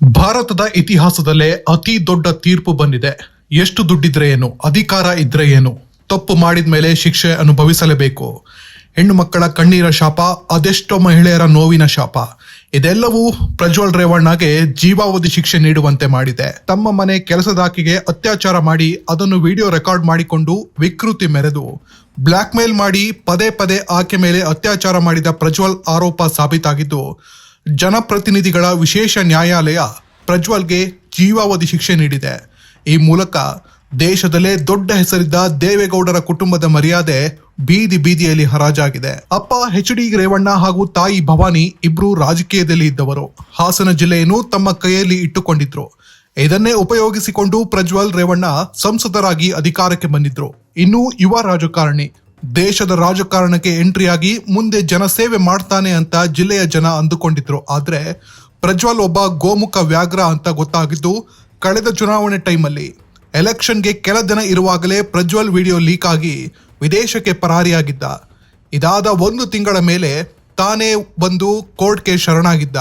ಭಾರತದ ಇತಿಹಾಸದಲ್ಲೇ ಅತಿ ದೊಡ್ಡ ತೀರ್ಪು ಬಂದಿದೆ. ಎಷ್ಟು ದುಡ್ಡಿದ್ರೆ ಏನು? ಅಧಿಕಾರ ಇದ್ರೆ ಏನು? ತಪ್ಪು ಮಾಡಿದ ಮೇಲೆ ಶಿಕ್ಷೆ ಅನುಭವಿಸಲೇಬೇಕು. ಹೆಣ್ಣು ಮಕ್ಕಳ ಕಣ್ಣೀರ ಶಾಪ, ಅದೆಷ್ಟೋ ಮಹಿಳೆಯರ ನೋವಿನ ಶಾಪ. ಇದೆಲ್ಲವೂ ಪ್ರಜ್ವಲ್ ರೇವಣ್ಣಗೆ ಜೀವಾವಧಿ ಶಿಕ್ಷೆ ನೀಡುವಂತೆ ಮಾಡಿದೆ. ತಮ್ಮ ಮನೆ ಕೆಲಸದಾಕಿಗೆ ಅತ್ಯಾಚಾರ ಮಾಡಿ ಅದನ್ನು ವಿಡಿಯೋ ರೆಕಾರ್ಡ್ ಮಾಡಿಕೊಂಡು ವಿಕೃತಿ ಮೆರೆದು ಬ್ಲ್ಯಾಕ್ ಮೇಲ್ ಮಾಡಿ ಪದೇ ಪದೇ ಆಕೆ ಮೇಲೆ ಅತ್ಯಾಚಾರ ಮಾಡಿದ ಪ್ರಜ್ವಲ್ ಆರೋಪ ಸಾಬೀತಾಗಿದ್ದು ಜನಪ್ರತಿನಿಧಿಗಳ ವಿಶೇಷ ನ್ಯಾಯಾಲಯ ಪ್ರಜ್ವಲ್ಗೆ ಜೀವಾವಧಿ ಶಿಕ್ಷೆ ನೀಡಿದೆ. ಈ ಮೂಲಕ ದೇಶದಲ್ಲೇ ದೊಡ್ಡ ಹೆಸರಿದ್ದ ದೇವೇಗೌಡರ ಕುಟುಂಬದ ಮರ್ಯಾದೆ ಬೀದಿ ಬೀದಿಯಲ್ಲಿ ಹರಾಜಾಗಿದೆ. ಅಪ್ಪ ಎಚ್ ಡಿ ರೇವಣ್ಣ ಹಾಗೂ ತಾಯಿ ಭವಾನಿ ಇಬ್ರು ರಾಜಕೀಯದಲ್ಲಿ ಇದ್ದವರು. ಹಾಸನ ಜಿಲ್ಲೆಯನ್ನು ತಮ್ಮ ಕೈಯಲ್ಲಿ ಇಟ್ಟುಕೊಂಡಿದ್ರು. ಇದನ್ನೇ ಉಪಯೋಗಿಸಿಕೊಂಡು ಪ್ರಜ್ವಲ್ ರೇವಣ್ಣ ಸಂಸದರಾಗಿ ಅಧಿಕಾರಕ್ಕೆ ಬಂದಿದ್ರು. ಇನ್ನು ಯುವ ರಾಜಕಾರಣಿ ದೇಶದ ರಾಜಕಾರಣಕ್ಕೆ ಎಂಟ್ರಿಯಾಗಿ ಮುಂದೆ ಜನಸೇವೆ ಮಾಡ್ತಾನೆ ಅಂತ ಜಿಲ್ಲೆಯ ಜನ ಅಂದುಕೊಂಡಿದ್ರು. ಆದ್ರೆ ಪ್ರಜ್ವಲ್ ಒಬ್ಬ ಗೋಮುಖ ವ್ಯಾಘ್ರ ಅಂತ ಗೊತ್ತಾಗಿದ್ದು ಕಳೆದ ಚುನಾವಣೆ ಟೈಮಲ್ಲಿ ಎಲೆಕ್ಷನ್ಗೆ ಕೆಲ ದಿನ ಇರುವಾಗಲೇ ಪ್ರಜ್ವಲ್ ವಿಡಿಯೋ ಲೀಕ್ ಆಗಿ ವಿದೇಶಕ್ಕೆ ಪರಾರಿಯಾಗಿದ್ದ. ಇದಾದ ಒಂದು ತಿಂಗಳ ಮೇಲೆ ತಾನೇ ಬಂದು ಕೋರ್ಟ್ಗೆ ಶರಣಾಗಿದ್ದ.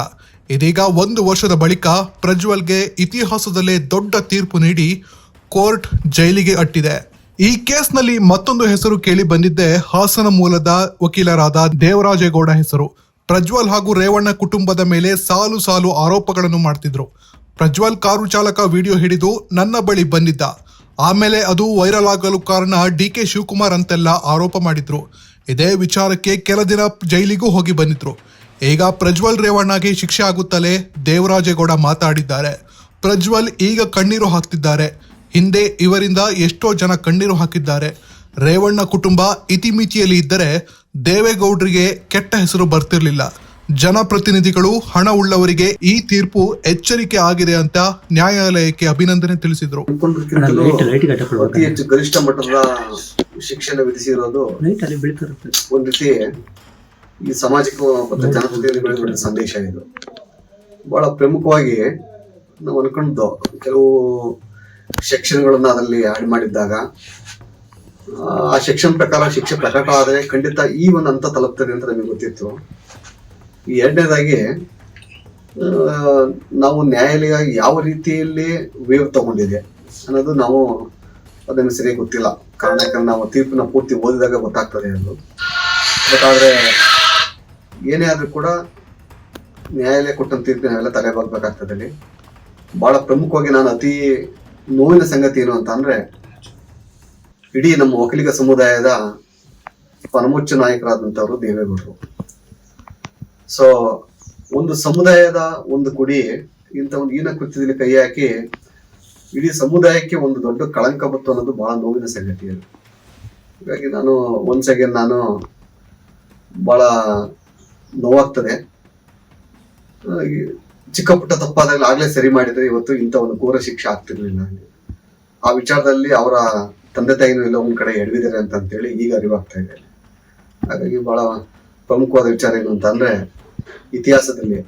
ಇದೀಗ ಒಂದು ವರ್ಷದ ಬಳಿಕ ಪ್ರಜ್ವಲ್ಗೆ ಇತಿಹಾಸದಲ್ಲೇ ದೊಡ್ಡ ತೀರ್ಪು ನೀಡಿ ಕೋರ್ಟ್ ಜೈಲಿಗೆ ಅಟ್ಟಿದೆ. ಈ ಕೇಸ್ನಲ್ಲಿ ಮತ್ತೊಂದು ಹೆಸರು ಕೇಳಿ ಬಂದಿದ್ದೆ ಹಾಸನ ಮೂಲದ ವಕೀಲರಾದ ದೇವರಾಜೇಗೌಡ ಹೆಸರು. ಪ್ರಜ್ವಲ್ ಹಾಗೂ ರೇವಣ್ಣ ಕುಟುಂಬದ ಮೇಲೆ ಸಾಲು ಸಾಲು ಆರೋಪಗಳನ್ನು ಮಾಡ್ತಿದ್ರು. ಪ್ರಜ್ವಲ್ ಕಾರು ಚಾಲಕ ವಿಡಿಯೋ ಹಿಡಿದು ನನ್ನ ಬಳಿ ಬಂದಿದ್ದ. ಆಮೇಲೆ ಅದು ವೈರಲ್ ಆಗಲು ಕಾರಣ ಡಿ ಕೆ ಶಿವಕುಮಾರ್ ಅಂತೆಲ್ಲ ಆರೋಪ ಮಾಡಿದ್ರು. ಇದೇ ವಿಚಾರಕ್ಕೆ ಕೆಲ ದಿನ ಜೈಲಿಗೂ ಹೋಗಿ ಬಂದಿದ್ರು. ಈಗ ಪ್ರಜ್ವಲ್ ರೇವಣ್ಣಗೆ ಶಿಕ್ಷೆ ಆಗುತ್ತಲೇ ದೇವರಾಜೇಗೌಡ ಮಾತಾಡಿದ್ದಾರೆ. ಪ್ರಜ್ವಲ್ ಈಗ ಕಣ್ಣೀರು ಹಾಕ್ತಿದ್ದಾರೆ. ಹಿಂದೆ ಇವರಿಂದ ಎಷ್ಟೋ ಜನ ಕಣ್ಣೀರು ಹಾಕಿದ್ದಾರೆ. ರೇವಣ್ಣ ಕುಟುಂಬ ಇತಿಮಿತಿಯಲ್ಲಿ ಇದ್ದರೆ ದೇವೇಗೌಡರಿಗೆ ಕೆಟ್ಟ ಹೆಸರು ಬರ್ತಿರ್ಲಿಲ್ಲ. ಜನಪ್ರತಿನಿಧಿಗಳು ಹಣ ಉಳ್ಳವರಿಗೆ ಈ ತೀರ್ಪು ಎಚ್ಚರಿಕೆ ಆಗಿದೆ ಅಂತ ನ್ಯಾಯಾಲಯಕ್ಕೆ ಅಭಿನಂದನೆ ತಿಳಿಸಿದರು. ಅತಿ ಹೆಚ್ಚು ಗರಿಷ್ಠ ಮಟ್ಟದ ಶಿಕ್ಷಣ ವಿಧಿಸಿರೋದು ಒಂದ್ ರೀತಿ ಈ ಸಾಮಾಜಿಕ ಮತ್ತು ಜನಪ್ರತಿನಿಧಿಗಳಿಗೆ ಒಂದು ಸಂದೇಶ ಇದು. ಬಹಳ ಪ್ರಮುಖವಾಗಿ ನಾವು ಅನ್ಕೊಂಡು ಕೆಲವು ಸೆಕ್ಷನ್ಗಳನ್ನ ಅದರಲ್ಲಿ ಆಡ್ ಮಾಡಿದ್ದಾಗ, ಆ ಸೆಕ್ಷನ್ ಪ್ರಕಾರ, ಶಿಕ್ಷೆ ಪ್ರಕಟ ಆದರೆ ಖಂಡಿತ ಈ ಒಂದು ಹಂತ ತಲುಪ್ತದೆ ಅಂತ ನಮಗೆ ಗೊತ್ತಿತ್ತು. ಎರಡನೇದಾಗಿ ನಾವು ನ್ಯಾಯಾಲಯ ಯಾವ ರೀತಿಯಲ್ಲಿ ವೇವ್ ತಗೊಂಡಿದೆ ಅನ್ನೋದು ನಾವು ಅದನ್ನು ಸರಿಯಾಗಿ ಗೊತ್ತಿಲ್ಲ. ಕಾರಣ ಯಾಕಂದ್ರೆ ನಾವು ತೀರ್ಪನ್ನ ಪೂರ್ತಿ ಓದಿದಾಗ ಗೊತ್ತಾಗ್ತದೆ ಅದು. ಬಟ್ ಏನೇ ಆದ್ರೂ ಕೂಡ ನ್ಯಾಯಾಲಯ ಕೊಟ್ಟಂತ ತೀರ್ಪಿನ ನಾವೆಲ್ಲ ತಲೆಬಾಗ್ಬೇಕಾಗ್ತದೆ ಬಹಳ ಪ್ರಮುಖವಾಗಿ ನಾನು ಅತಿ ನೋವಿನ ಸಂಗತಿ ಏನು ಅಂತ ಅಂದ್ರೆ, ಇಡೀ ನಮ್ಮ ಒಕ್ಕಲಿಗ ಸಮುದಾಯದ ಪರಮೋಚ್ಚ ನಾಯಕರಾದಂಥವ್ರು ದೇವೇಗೌಡರು. ಸೊ ಒಂದು ಸಮುದಾಯದ ಒಂದು ಕುಡಿ ಇಂಥ ಒಂದು ಈನ ಕೃತ್ಯದಲ್ಲಿ ಕೈ ಹಾಕಿ, ಇಡೀ ಸಮುದಾಯಕ್ಕೆ ಒಂದು ದೊಡ್ಡ ಕಳಂಕ ಬತ್ತು ಅನ್ನೋದು ಬಹಳ ನೋವಿನ ಸಂಗತಿ ಅದು. ಹೀಗಾಗಿ ನಾನು ಒನ್ಸ್ ಅಗೇನ್ ನಾನು ಬಹಳ ನೋವಾಗ್ತದೆ. ಚಿಕ್ಕ ಪುಟ್ಟ ತಪ್ಪಾದಾಗ ಆಗ್ಲೇ ಸರಿ ಮಾಡಿದ್ರೆ ಇವತ್ತು ಇಂಥ ಒಂದು ಘೋರ ಶಿಕ್ಷೆ ಆಗ್ತಿರ್ಲಿಲ್ಲ. ಆ ವಿಚಾರದಲ್ಲಿ ಅವರ ತಂದೆ ತಾಯಿನೂ ಎಲ್ಲ ಒಂದ್ ಕಡೆ ಎಡವಿದ್ದಾರೆ ಅಂತ ಹೇಳಿ ಈಗ ಅರಿವಾಗ್ತಾ ಇದೆ. ಹಾಗಾಗಿ ಬಹಳ ಪ್ರಮುಖವಾದ ವಿಚಾರ ಏನು ಅಂತ ಅಂದ್ರೆ, ಇತಿಹಾಸದಲ್ಲಿ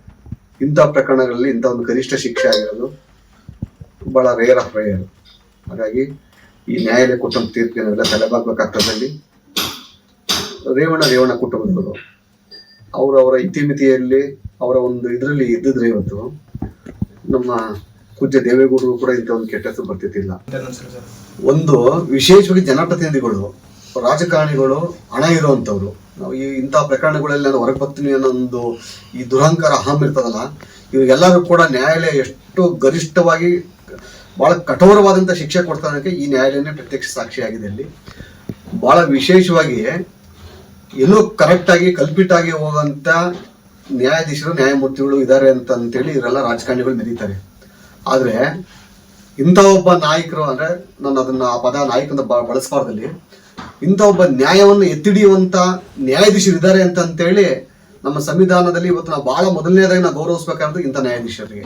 ಇಂಥ ಪ್ರಕರಣಗಳಲ್ಲಿ ಇಂಥ ಒಂದು ಗರಿಷ್ಠ ಶಿಕ್ಷೆ ಆಗಿರೋದು ಬಹಳ ರೇರ್ ಆಫ್ ರೇರ್ ಹಾಗಾಗಿ ಈ ನ್ಯಾಯಾಲಯ ಕೊಟ್ಟಂತ ತೀರ್ಪಿನೆಲ್ಲ ತಲೆಬಾಗ್ಬೇಕಾಗ್ತದಲ್ಲಿ ರೇವಣ ರೇವಣ ಕುಟುಂಬದವರು. ಅವರವರ ಅವರ ಇತಿಮಿತಿಯಲ್ಲಿ ಅವರ ಒಂದು ಇದರಲ್ಲಿ ಇದ್ದಿದ್ರೆ ಇವತ್ತು ನಮ್ಮ ಪೂಜ್ಯ ದೇವೇಗೌಡರು ಕೂಡ ಇಂಥ ಒಂದು ಕೆಟ್ಟ ಹೆಸರು ಬರ್ತಿದ್ದಿಲ್ಲ ಒಂದು ವಿಶೇಷವಾಗಿ ಜನಪ್ರತಿನಿಧಿಗಳು, ರಾಜಕಾರಣಿಗಳು, ಹಣ ಇರುವಂಥವ್ರು. ನಾವು ಈ ಇಂಥ ಪ್ರಕರಣಗಳಲ್ಲಿ ನಾನು ಹೊರಗೆ ಬರ್ತೀನಿ ಅನ್ನೋ ಒಂದು ಈ ದುರಹಂಕಾರ ಅಹಂ ಇರ್ತದಲ್ಲ, ಇವರಿಗೆಲ್ಲರೂ ಕೂಡ ನ್ಯಾಯಾಲಯ ಎಷ್ಟು ಗರಿಷ್ಠವಾಗಿ ಬಹಳ ಕಠೋರವಾದಂಥ ಶಿಕ್ಷೆ ಕೊಡ್ತಾನಕ್ಕೆ ಈ ನ್ಯಾಯಾಲಯನೇ ಪ್ರತ್ಯಕ್ಷ ಸಾಕ್ಷಿಯಾಗಿದೆ ಅಲ್ಲಿ ಬಹಳ ವಿಶೇಷವಾಗಿ ಎಲ್ಲೂ ಕರೆಕ್ಟಾಗಿ ಆಗಿ ಕಲ್ಪಿಟ್ ಆಗಿ ಹೋಗಂತ ನ್ಯಾಯಾಧೀಶರು, ನ್ಯಾಯಮೂರ್ತಿಗಳು ಇದ್ದಾರೆ ಅಂತ ಅಂತೇಳಿ ಇವರೆಲ್ಲ ರಾಜಕಾರಣಿಗಳು ಮೆರೀತಾರೆ. ಆದರೆ ಇಂಥ ಒಬ್ಬ ನಾಯಕರು ಅಂದರೆ ನಾನು ಅದನ್ನ ಆ ಪದ ನಾಯಕ ಅಂತ ಬಳಸಬಾರ್ದಲ್ಲಿ, ಇಂಥ ಒಬ್ಬ ನ್ಯಾಯವನ್ನು ಎತ್ತಿಡಿಯುವಂತ ನ್ಯಾಯಾಧೀಶರು ಇದ್ದಾರೆ ಅಂತ ಅಂತೇಳಿ ನಮ್ಮ ಸಂವಿಧಾನದಲ್ಲಿ ಇವತ್ತು ನಾವು ಬಹಳ ಮೊದಲನೇದಾಗಿ ನಾವು ಗೌರವಿಸ್ಬೇಕಾದ್ರೆ ಇಂಥ ನ್ಯಾಯಾಧೀಶರಿಗೆ.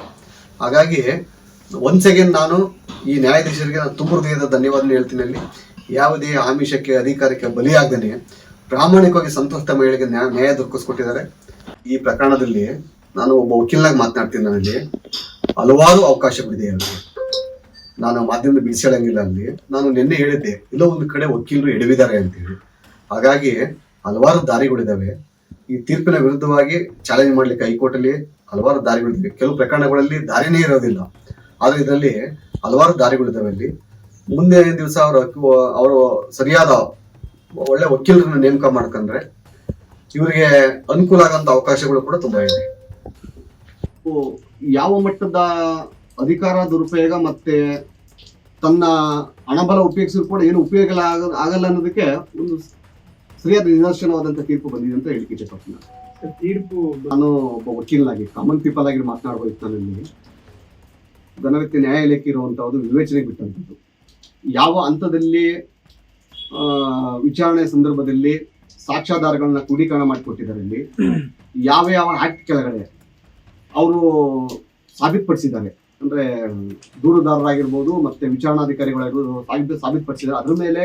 ಹಾಗಾಗಿ ಒನ್ಸ್ ಅಗೇನ್ ನಾನು ಈ ನ್ಯಾಯಾಧೀಶರಿಗೆ ನಾನು ತುಂಬ ಹೃದಯದ ಧನ್ಯವಾದ ಹೇಳ್ತೀನಿ ಅಲ್ಲಿ. ಯಾವುದೇ ಆಮಿಷಕ್ಕೆ, ಅಧಿಕಾರಕ್ಕೆ ಬಲಿಯಾಗದೇನೆ ಪ್ರಾಮಾಣಿಕವಾಗಿ ಸಂತೃಪ್ತ ಮಹಿಳೆಗೆ ನ್ಯಾಯ ನ್ಯಾಯ ದೊರಕಿಸ್ಕೊಟ್ಟಿದ್ದಾರೆ. ಈ ಪ್ರಕರಣದಲ್ಲಿ ನಾನು ಒಬ್ಬ ವಕೀಲನಾಗಿ ಮಾತನಾಡ್ತೀನಿ ನನಗೆ. ಹಲವಾರು ಅವಕಾಶಗಳಿದೆ ಅಲ್ಲಿ. ನಾನು ಮಾಧ್ಯಮದ ಬಿಡಿಸಿ ಹೇಳಂಗಿಲ್ಲ ಅಲ್ಲಿ. ನಾನು ನಿನ್ನೆ ಹೇಳಿದ್ದೆ, ಇಲ್ಲೋ ಒಂದು ಕಡೆ ವಕೀಲರು ಎಡವಿದ್ದಾರೆ ಅಂತೇಳಿ. ಹಾಗಾಗಿ ಹಲವಾರು ದಾರಿಗಳಿದ್ದಾವೆ ಈ ತೀರ್ಪಿನ ವಿರುದ್ಧವಾಗಿ ಚಾಲೆಂಜ್ ಮಾಡ್ಲಿಕ್ಕೆ ಹೈಕೋರ್ಟಲ್ಲಿ ಹಲವಾರು ದಾರಿಗಳಿದ್ದಾವೆ ಕೆಲವು ಪ್ರಕರಣಗಳಲ್ಲಿ ದಾರಿನೇ ಇರೋದಿಲ್ಲ. ಆದ್ರೆ ಇದರಲ್ಲಿ ಹಲವಾರು ದಾರಿಗಳಿದ್ದಾವೆ ಅಲ್ಲಿ. ಮುಂದೆ ದಿವಸ ಅವರು ಅವರು ಸರಿಯಾದ ಒಳ್ಳೆ ವಕೀಲರನ್ನ ನೇಮಕ ಮಾಡ್ಕೊಂಡ್ರೆ ಇವರಿಗೆ ಅನುಕೂಲ ಆಗಂತ ಅವಕಾಶಗಳು ಕೂಡ ತುಂಬಾ ಇದೆ. ಯಾವ ಮಟ್ಟದ ಅಧಿಕಾರ ದುರುಪಯೋಗ ಮತ್ತೆ ತನ್ನ ಹಣಬಲ ಉಪಯೋಗಿಸಿದ್ರು ಕೂಡ ಏನು ಉಪಯೋಗ ಆಗ- ಆಗಲ್ಲ ಅನ್ನೋದಕ್ಕೆ ಒಂದು ಸರಿಯಾದ ನಿದರ್ಶನವಾದಂತ ತೀರ್ಪು ಬಂದಿದೆ ಅಂತ ಹೇಳಿಕೆ ತೀರ್ಪು ನಾನು ಒಬ್ಬ ವಕೀಲನಾಗಿ ಕಾಮನ್ ಪೀಪಲ್ ಆಗಿ ಮಾತನಾಡಬೇಕು ನಾನಲ್ಲಿ ಘನವ್ಯಕ್ತಿ ನ್ಯಾಯಾಲಯಕ್ಕೆ ಇರುವಂತಹದ್ದು ವಿವೇಚನೆಗೆ ಬಿಟ್ಟಂಥದ್ದು ಯಾವ ಹಂತದಲ್ಲಿ ಆ, ವಿಚಾರಣೆ ಸಂದರ್ಭದಲ್ಲಿ ಸಾಕ್ಷ್ಯಾಧಾರಗಳನ್ನ ಕ್ರೋಢೀಕರಣ ಮಾಡಿಕೊಟ್ಟಿದ್ದಾರೆ ಇಲ್ಲಿ ಯಾವ ಯಾವ ಆಕ್ಟ್ ಕೆಳಗಡೆ ಅವರು ಸಾಬೀತುಪಡಿಸಿದ್ದಾರೆ. ಅಂದ್ರೆ ದೂರುದಾರರಾಗಿರ್ಬೋದು ಮತ್ತೆ ವಿಚಾರಣಾಧಿಕಾರಿಗಳಾಗಿರ್ಬೋದು ಸಾಬೀತು ಸಾಬೀತುಪಡಿಸಿದ್ದಾರೆ. ಅದ್ರ ಮೇಲೆ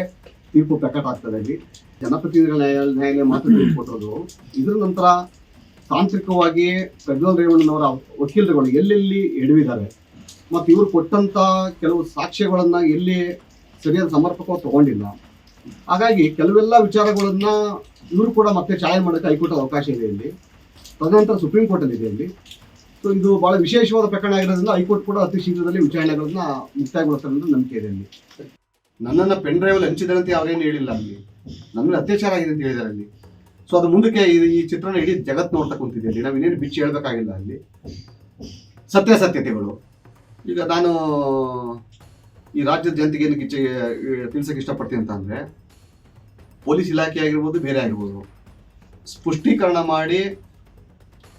ತೀರ್ಪು ಪ್ರಕಟ ಆಗ್ತದೆ ಇಲ್ಲಿ ಜನಪ್ರತಿನಿಧಿಗಳ ನ್ಯಾಯಾಲಯ ಮಾತ್ರ ತೀರ್ಪು ಕೊಟ್ಟಿರೋದು. ಇದ್ರ ನಂತರ ತಾಂತ್ರಿಕವಾಗಿ ಪ್ರಜ್ವಲ್ ರೇವಣ್ಣನವರ ವಕೀಲರುಗಳು ಎಲ್ಲೆಲ್ಲಿ ಎಡವಿದ್ದಾರೆ ಮತ್ತು ಇವರು ಕೊಟ್ಟಂತ ಕೆಲವು ಸಾಕ್ಷ್ಯಗಳನ್ನ ಎಲ್ಲಿ ಸರಿಯಾದ ಸಮರ್ಪಕವಾಗಿ ತಗೊಂಡಿಲ್ಲ. ಹಾಗಾಗಿ ಕೆಲವೆಲ್ಲ ವಿಚಾರಗಳನ್ನ ಇವರು ಕೂಡ ಮತ್ತೆ ಚಾಲನೆ ಮಾಡೋಕ್ಕೆ ಹೈಕೋರ್ಟ್ ಅವಕಾಶ ಇದೆ ಇಲ್ಲಿ. ತದನಂತರ ಸುಪ್ರೀಂ ಕೋರ್ಟ್ ಅಲ್ಲಿ ಇದೆ ಇಲ್ಲಿ. ಸೊ ಇದು ಬಹಳ ವಿಶೇಷವಾದ ಪ್ರಕರಣ ಆಗಿರೋದ್ರಿಂದ ಹೈಕೋರ್ಟ್ ಕೂಡ ಅತಿ ಶೀಘ್ರದಲ್ಲಿ ವಿಚಾರಣೆಗಳನ್ನ ಮುಕ್ತಾಯಗೊಳಿಸ್ತಾರೆ ಅಂತ ನಂಬಿಕೆ ಇದೆ ಅಲ್ಲಿ ನನ್ನನ್ನು ಪೆನ್ ಡ್ರೈವ್ ಹಂಚಿದ್ರೆ ಅಂತ ಅವ್ರೇನು ಹೇಳಿಲ್ಲ ಅಲ್ಲಿ. ನನ್ನ ಅತ್ಯಾಚಾರ ಆಗಿದೆ ಅಂತ ಹೇಳಿದಾರೆ ಅಲ್ಲಿ. ಸೊ ಅದು ಮುಂದಕ್ಕೆ ಈ- ಚಿತ್ರಣ ಇಡೀ ಜಗತ್ ನೋಡ್ತಾ ಕುಂತಿದೆ ಅಲ್ಲಿ. ನಾವಿನ್ನೇನು ಬಿಚ್ಚಿ ಹೇಳ್ಬೇಕಾಗಿಲ್ಲ ಅಲ್ಲಿ. ಸತ್ಯಾಸತ್ಯತೆಗಳು. ಈಗ ನಾನು ಈ ರಾಜ್ಯದ ಜನತೆಗೆ ಏನು ಇಚ್ಛೆ ತಿಳ್ಸಕ್ಕೆ ಇಷ್ಟಪಡ್ತೀನಿ ಅಂತ ಅಂದ್ರೆ ಪೊಲೀಸ್ ಇಲಾಖೆ ಆಗಿರ್ಬೋದು, ಬೇರೆ ಆಗಿರ್ಬೋದು. ಸ್ಪಷ್ಟೀಕರಣ ಮಾಡಿ,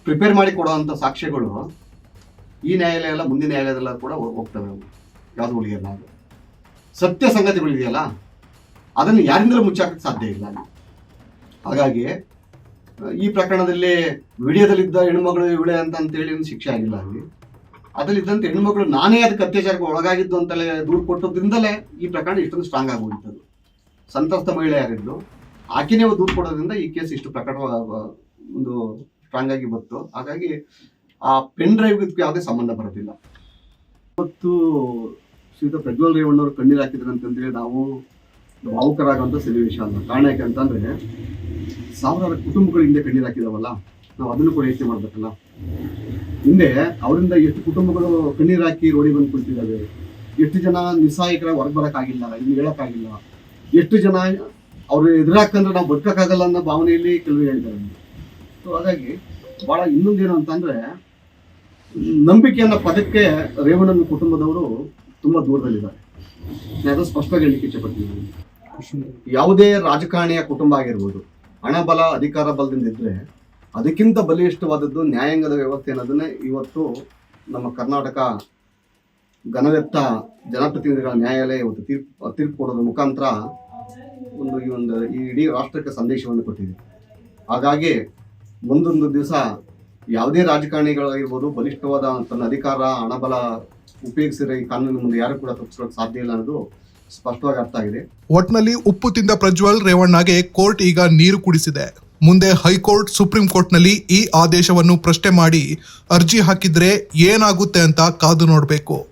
ಪ್ರಿಪೇರ್ ಮಾಡಿ ಕೊಡೋವಂಥ ಸಾಕ್ಷ್ಯಗಳು ಈ ನ್ಯಾಯಾಲಯ ಎಲ್ಲ ಮುಂದಿನ ನ್ಯಾಯಾಲಯದಲ್ಲ ಕೂಡ ಹೋಗ್ತವೆ ಯಾವುದು ಉಳಿಯಲ್ಲ ಅದು. ಸತ್ಯ ಸಂಗತಿಗಳಿದೆಯಲ್ಲ ಅದನ್ನು ಯಾರಿಂದಲೂ ಮುಚ್ಚಾಕಕ್ಕೆ ಸಾಧ್ಯ ಇಲ್ಲ. ಹಾಗಾಗಿ, ಈ ಪ್ರಕರಣದಲ್ಲಿ ವಿಡಿಯೋದಲ್ಲಿದ್ದ ಹೆಣ್ಮಗಳು, ಇವಳೆ ಅಂತ ಅಂತೇಳಿ ಒಂದು ಶಿಕ್ಷೆ ಆಗಿಲ್ಲ ಅಲ್ಲಿ. ಅದರಲ್ಲಿದ್ದಂತೆ ಹೆಣ್ಮಕ್ಳು ನಾನೇ ಅದಕ್ಕೆ ಅತ್ಯಾಚಾರಕ್ಕೆ ಒಳಗಾಗಿದ್ದು ಅಂತಲೇ ದೂರು ಕೊಟ್ಟದ್ರಿಂದಲೇ ಈ ಪ್ರಕರಣ ಇಷ್ಟೊಂದು ಸ್ಟ್ರಾಂಗ್ ಆಗುವಂಥದ್ದು ಸಂತ್ರಸ್ತ ಮಹಿಳೆ ಯಾರಿದ್ದು ಆಕೆನೇ ದೂರು ಕೊಡೋದ್ರಿಂದ ಈ ಕೇಸ್ ಇಷ್ಟು ಪ್ರಕರಣ ಒಂದು ಸ್ಟ್ರಾಂಗ್ ಆಗಿ ಬಂತು. ಹಾಗಾಗಿ ಆ ಪೆನ್ ಡ್ರೈವ್ ಇದಕ್ಕೆ ಯಾವುದೇ ಸಂಬಂಧ ಬರೋದಿಲ್ಲ. ಇವತ್ತು ಶ್ರೀಯುತ ಪ್ರಜ್ವಲ್ ರೇವಣ್ಣವರು ಕಣ್ಣೀರು ಹಾಕಿದ್ರು ಅಂತಂದ್ರೆ ನಾವು ಭಾವುಕರಾಗುವಂಥ ಸನ್ನಿವೇಶ ಅಲ್ಲ. ಕಾರಣ ಯಾಕೆ ಅಂತಂದ್ರೆ, ಸಾವಿರಾರು ಕುಟುಂಬಗಳು ಹಿಂದೆ ಕಣ್ಣೀರು ಹಾಕಿದವಲ್ಲ, ನಾವು ಅದನ್ನು ಕೂಡ ಯೋಚನೆ ಮಾಡ್ಬೇಕಲ್ಲ. ಹಿಂದೆ ಅವರಿಂದ ಎಷ್ಟು ಕುಟುಂಬಗಳು ಕಣ್ಣೀರು ಹಾಕಿ ರೋಡಿ ಬಂದು ಕುಳಿತಿದ್ದಾವೆ? ಎಷ್ಟು ಜನ ನಿಸ್ಸಹಾಯಕರ ಹೊರಗೆ ಬರೋಕ್ಕಾಗಿಲ್ಲ ಇನ್ನು ಹೇಳೋಕ್ಕಾಗಿಲ್ಲ. ಎಷ್ಟು ಜನ ಅವ್ರು ಎದುರಾಕಂದ್ರೆ ನಾವು ಬದುಕಕ್ಕಾಗಲ್ಲ ಅನ್ನೋ ಭಾವನೆಯಲ್ಲಿ ಕೆಲವರು ಹೇಳಿದ್ದಾರೆ. ಸೊ ಹಾಗಾಗಿ ಭಾಳ ಇನ್ನೊಂದೇನು ಅಂತಂದ್ರೆ ನಂಬಿಕೆ ಅನ್ನೋ ಪದಕ್ಕೆ ರೇವಣ್ಣನ ಕುಟುಂಬದವರು ತುಂಬ ದೂರದಲ್ಲಿದ್ದಾರೆ. ಅದು ಸ್ಪಷ್ಟವಾಗಿ ಹೇಳಲಿಕ್ಕೆ ಇಚ್ಛೆಪಡ್ತೀನಿ. ಯಾವುದೇ ರಾಜಕಾರಣಿಯ ಕುಟುಂಬ ಆಗಿರ್ಬೋದು, ಹಣ, ಬಲ, ಅಧಿಕಾರ, ಬಲದಿಂದ ಇದ್ರೆ ಅದಕ್ಕಿಂತ ಬಲಿಷ್ಠವಾದದ್ದು ನ್ಯಾಯಾಂಗದ ವ್ಯವಸ್ಥೆ ಅನ್ನೋದನ್ನೇ ಇವತ್ತು ನಮ್ಮ ಕರ್ನಾಟಕ ಘನವೆತ್ತ ಜನಪ್ರತಿನಿಧಿಗಳ ನ್ಯಾಯಾಲಯ ಇವತ್ತು ತೀರ್ಪು ತೀರ್ಪು ಕೊಡೋದ್ರ ಮುಖಾಂತರ ಒಂದು ಈ ಒಂದು ಈ ಇಡೀ ರಾಷ್ಟ್ರಕ್ಕೆ ಸಂದೇಶವನ್ನು ಕೊಟ್ಟಿದೆ. ಹಾಗಾಗಿ ಮುಂದೊಂದು ದಿವಸ ಯಾವುದೇ ರಾಜಕಾರಣಿಗಳಾಗಿರ್ಬೋದು, ಬಲಿಷ್ಠವಾದ ತನ್ನ ಅಧಿಕಾರ, ಹಣಬಲ ಉಪಯೋಗಿಸಿರೋ ಈ ಕಾನೂನಿನ ಮುಂದೆ ಯಾರು ಕೂಡ ತಪ್ಪಿಸೋಕೆ ಸಾಧ್ಯ ಇಲ್ಲ ಅನ್ನೋದು ಸ್ಪಷ್ಟವಾಗಿ ಅರ್ಥ ಆಗಿದೆ. ಒಟ್ನಲ್ಲಿ ಉಪ್ಪು ತಿಂದ ಪ್ರಜ್ವಲ್ ರೇವಣ್ಣಗೆ ಕೋರ್ಟ್ ಈಗ ನೀರು ಕುಡಿಸಿದೆ. ಮುಂದೆ ಹೈಕೋರ್ಟ್ ಸುಪ್ರೀಂ ಕೋರ್ಟ್ನಲ್ಲಿ ಈ ಆದೇಶವನ್ನು ಪ್ರಶ್ನೆ ಮಾಡಿ ಅರ್ಜಿ ಹಾಕಿದ್ರೆ ಏನಾಗುತ್ತೆ ಅಂತ ಕಾದು ನೋಡಬೇಕು.